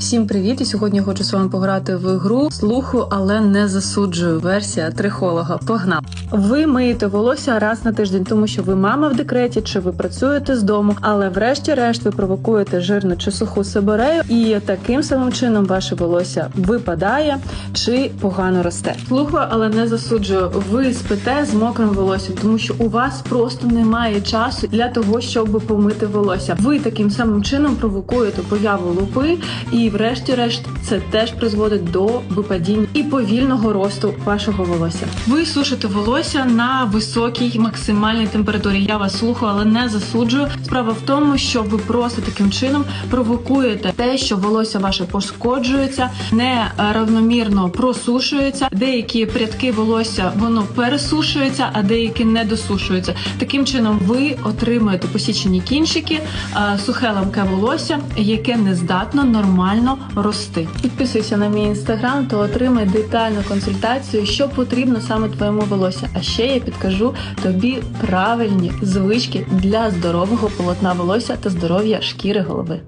Всім привіт! І сьогодні я хочу з вами пограти в ігру слуху, але не засуджую. Версія трихолога. Погнав! Ви миєте волосся раз на тиждень, тому що ви мама в декреті чи ви працюєте з дому, але врешті-решт ви провокуєте жирну чи суху сиборею, і таким самим чином ваше волосся випадає чи погано росте. Слухаю, але не засуджую. Ви спите з мокрим волоссям, тому що у вас просто немає часу для того, щоб помити волосся. Ви таким самим чином провокуєте появу лупи, і врешті-решт це теж призводить до випадіння і повільного росту вашого волосся. Ви сушите волосся на високій максимальній температурі. Я вас слухаю, але не засуджую. Справа в тому, що ви просто таким чином провокуєте те, що волосся ваше пошкоджується, не равномірно просушується. Деякі прядки волосся воно пересушується, а деякі не досушуються. Таким чином, ви отримуєте посічені кінчики, е, сухе ламке волосся, яке не здатно нормально рости. Підписуйся на мій інстаграм, то отримай детальну консультацію, що потрібно саме твоєму волосся. А ще я підкажу тобі правильні звички для здорового полотна волосся та здоров'я шкіри голови.